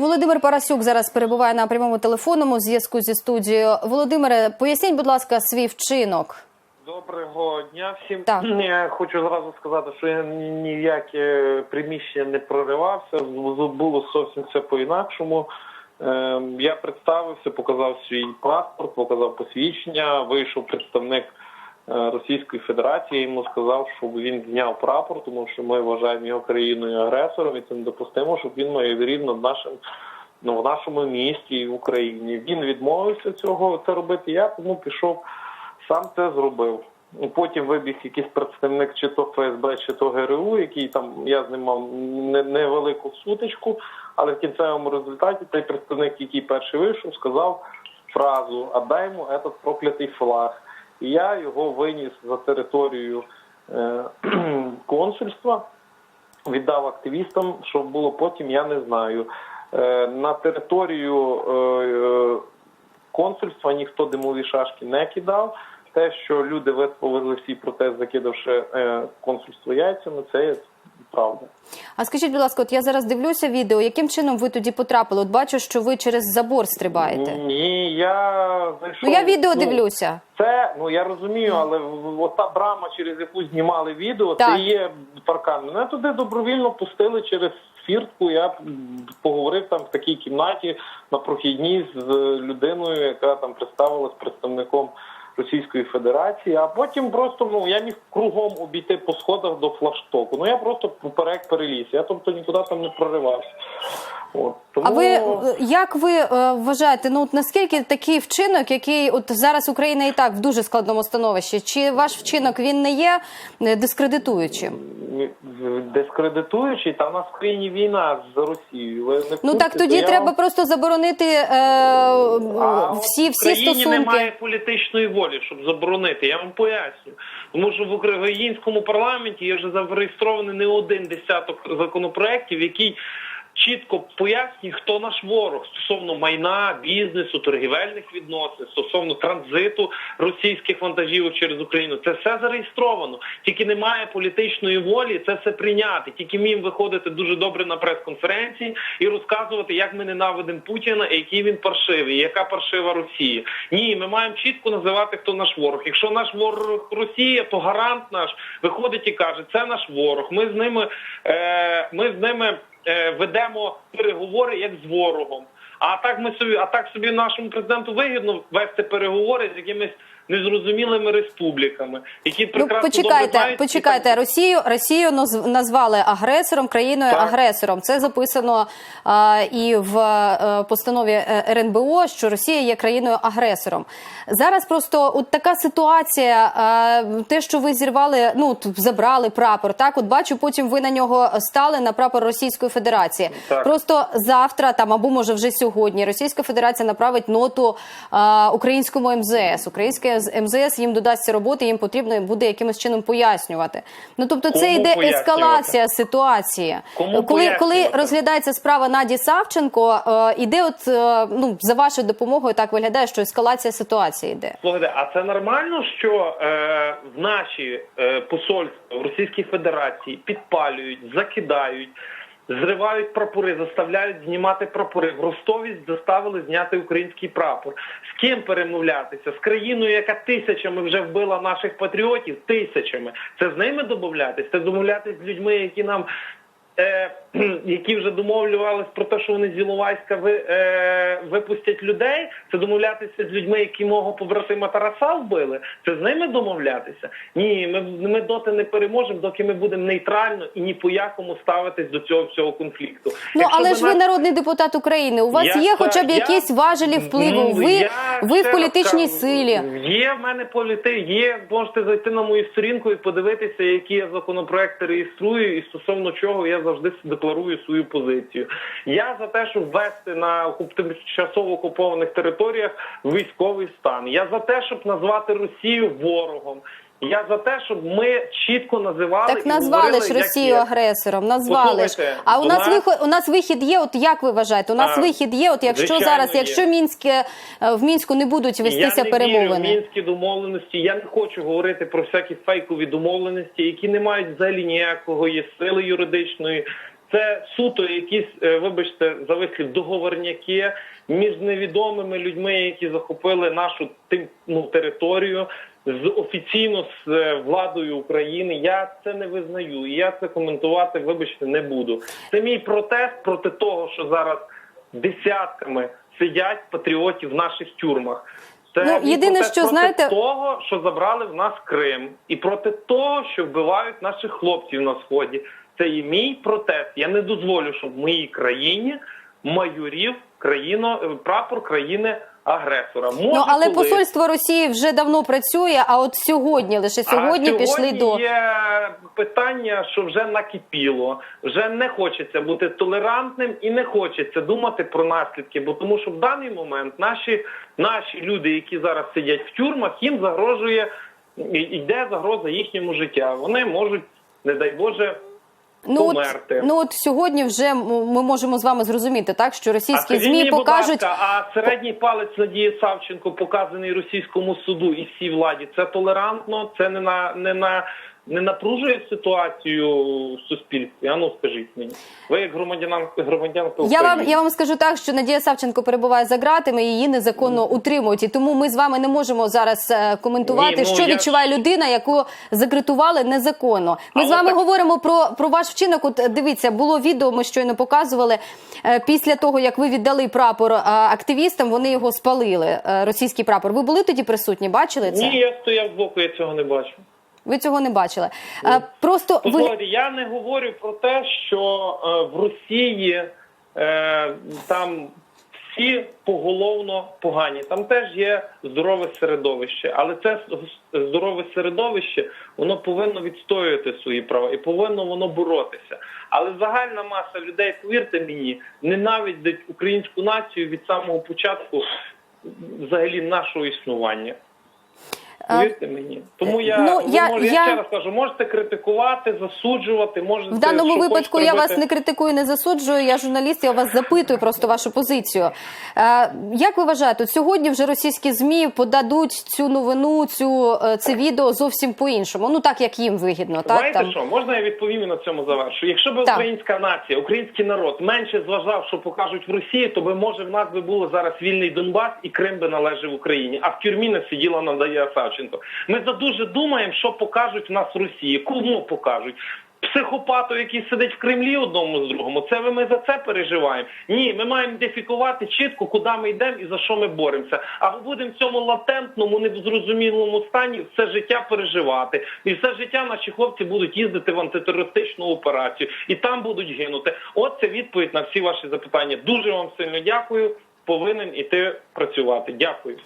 Володимир Парасюк зараз перебуває на прямому телефонному зв'язку зі студією. Володимире, поясніть, будь ласка, свій вчинок. Доброго дня всім. Так. Я хочу зразу сказати, що я ні- ні в яке приміщення не проривався. Було зовсім все по-інакшому. Ем, Я представився, показав свій паспорт, показав посвідчення. Вийшов представник Російської Федерації. Йому сказав, щоб він зняв прапор, тому що ми вважаємо його країною агресором, і це недопустимо, щоб він майорів над нашим. Ну, в нашому місті і в Україні він відмовився цього це робити. Я тому пішов сам це зробив. Потім вибіг якийсь представник чи то ФСБ, чи то ГРУ, який там я з ним мав не- невелику сутичку, але в кінцевому результаті цей представник, який перший вийшов, сказав фразу «А дай йому этот проклятий флаг. І я його виніс за територію е, консульства, віддав активістам, що було потім, я не знаю. Е, на територію е, консульства ніхто димові шашки не кидав. Те, що люди висловили всі протест, закидавши консульство яйцями, це є правда. А скажіть, будь ласка, от я зараз дивлюся відео. Яким чином ви тоді потрапили? От бачу, що ви через забор стрибаєте. Ні, я зайшов. Ну я відео дивлюся. Це ну я розумію, але ота брама, через яку знімали відео, Так. це є паркан. Мене туди добровільно пустили через фіртку. Я поговорив там в такій кімнаті на прохідній з людиною, яка там представилась представником. Російської Федерації, а потім просто ну я міг кругом обійти по сходах до флагштоку. Ну я просто поперек переліз. Я тобто нікуди там не проривався. От тому А ви як ви е, вважаєте? Ну от наскільки такий вчинок, який от зараз Україна і так в дуже складному становищі? Чи ваш вчинок він не є е, дискредитуючим? Дискредитуючий, та в нас в країні війна з Росією. Ви не Ну так тоді я треба просто заборонити е, А всі всі в країні стосунки. немає політичної волі, щоб заборонити. Я вам поясню. Тому що в українському парламенті є вже зареєстрований не один десяток законопроєктів, який чітко пояснює, хто наш ворог стосовно майна, бізнесу, торгівельних відносин, стосовно транзиту російських вантажівок через Україну. Це все зареєстровано. Тільки немає політичної волі це все прийняти. Тільки вміємо виходити дуже добре на прес-конференції і розказувати, як ми ненавидимо Путіна і який він паршивий, яка паршива Росія. Ні, ми маємо чітко називати, хто наш ворог. Якщо наш ворог Росія, то гарант наш виходить і каже, це наш ворог. Ми з ними, е, ми з ними ведемо переговори як з ворогом. А так ми собі, а так собі нашому президенту вигідно вести переговори з якимись незрозумілими республіками, які Ну прекрасно добре почекайте, знають, почекайте. Росію Росію наз- назвали агресором, країною Так. агресором. Це записано а, і в е, постанові е, РНБО, що Росія є країною агресором. Зараз просто от така ситуація. е, те, що ви зірвали, ну забрали прапор. Так, от бачу, потім ви на нього стали на прапор Російської Федерації. Так. Просто завтра, там або може вже сьогодні, Російська Федерація направить ноту а, українському МЗС. Українське з- МЗС їм додасться роботи, їм потрібно буде якимось чином пояснювати. Ну тобто, це Кому йде ескалація ситуації. Кому коли, коли розглядається справа Наді Савченко, е, іде, от е, ну за вашою допомогою, так виглядає, що ескалація ситуації йде. Слухайте, а це нормально, що е, в наші е, посольства в Російській Федерації підпалюють, закидають, зривають прапори, заставляють знімати прапори. В Ростові заставили зняти український прапор. З ким перемовлятися? З країною, яка тисячами вже вбила наших патріотів, тисячами. Це з ними домовлятися? Це домовлятися з людьми, які нам. Е, які вже домовлювались про те, що вони з Іловайська ви, е, випустять людей, це домовлятися з людьми, які мого побратима Тараса вбили. Це з ними домовлятися? Ні, ми, ми доти не переможемо, доки ми будемо нейтрально і ні по якому ставитись до цього всього конфлікту. Ну Якщо але ж ви народний депутат України. У вас Я є хоча б я- якісь важелі впливу. Ну, ви я ви в політичній силі. Є в мене політи, є. Можете зайти на мою сторінку і подивитися, які я законопроекти реєструю, і стосовно чого я завжди декларую свою позицію. Я за те, щоб ввести на тимчасово окупованих територіях військовий стан. Я за те, щоб назвати Росію ворогом. Я за те, щоб ми чітко називали Так і назвали говорили, ж як Росію є. агресором. Назвали ж. А у нас виход у нас вихід є. От як ви вважаєте? У нас А, вихід є. От якщо зараз, є. якщо мінське е, в мінську не будуть вестися я не перемовини. вірю в мінські домовленості. Я не хочу говорити про всякі фейкові домовленості, які не мають взагалі ніякого є сили юридичної. Це суто якісь, е, вибачте, за вислів, договорняки між невідомими людьми, які захопили нашу тим, ну, територію з офіційно з е, владою України. Я це не визнаю. І я це коментувати, вибачте, не буду. Це мій протест проти того, що зараз десятками сидять патріотів в наших тюрмах. Це Ну, єдине, що, проти знаєте- того, що забрали в нас Крим, і проти того, що вбивають наших хлопців на сході. Це і мій протест. Я не дозволю, щоб в моїй країні майорів країно е, прапор країни агресора. Може, Ну але коли- посольство Росії вже давно працює. А от сьогодні, лише сьогодні, а пішли сьогодні до є питання, що вже накипіло. Вже не хочеться бути толерантним і не хочеться думати про наслідки. Бо тому, що в даний момент наші, наші люди, які зараз сидять в тюрмах, їм загрожує йде загроза їхньому життя. Вони можуть, не дай Боже. Ну от, померти. ну от сьогодні вже ми можемо з вами зрозуміти, так що російські а змі мені, покажуть. ласка, а середній палець Надії Савченко показаний російському суду і всій владі. Це толерантно, це не на не на не напружує ситуацію в суспільстві. А ну скажіть мені, ви як громадянин громадянка Я вам я вам скажу так, що Надія Савченко перебуває за ґратами, її незаконно утримують, і тому ми з вами не можемо зараз е, коментувати, Ні, ну, що я відчуває людина, яку закритували незаконно. Ми А з вами так- говоримо про, про ваш вчинок. От дивіться, було відео. Ми щойно показували е, після того, як ви віддали прапор е, активістам. Вони його спалили. Російський прапор. Ви були тоді присутні? Бачили це? Ні, я стояв збоку, я цього не бачу. Ви цього не бачили. Е, Просто ви я не говорю про те, що е, в Росії е, там всі поголовно погані. Там теж є здорове середовище, але це здорове середовище воно повинно відстоювати свої права і повинно воно боротися. Але загальна маса людей, повірте мені, ненавидить українську націю від самого початку взагалі нашого існування. Повірте мені. Тому я, ну, ви я- може- я я- ще раз кажу, можете критикувати, засуджувати, можете В даному випадку я вас не критикую, не засуджую. Я журналіст, я вас запитую просто вашу позицію. Е, як ви вважаєте, от сьогодні вже російські змі подадуть цю новину, цю е, це відео зовсім по-іншому? Ну так як їм вигідно, так Знаєте там що, можна я відповім і на цьому завершу? Якщо б Так. українська нація, український народ менше зважав, що покажуть в Росії, то би може в нас би було зараз вільний Донбас і Крим би належав Україні, а в тюрмі не сиділа Надія Савченко. Ми за дуже думаємо, що покажуть в нас Росії, кому покажуть. Психопату, який сидить в Кремлі одному з другому, це ми за це переживаємо. Ні, ми маємо ідентифікувати чітко, куди ми йдемо і за що ми боремося. А ми будемо в цьому латентному, незрозумілому стані все життя переживати. І все життя наші хлопці будуть їздити в антитерористичну операцію і там будуть гинути. От це відповідь на всі ваші запитання. Дуже вам сильно дякую. Повинен іти працювати. Дякую.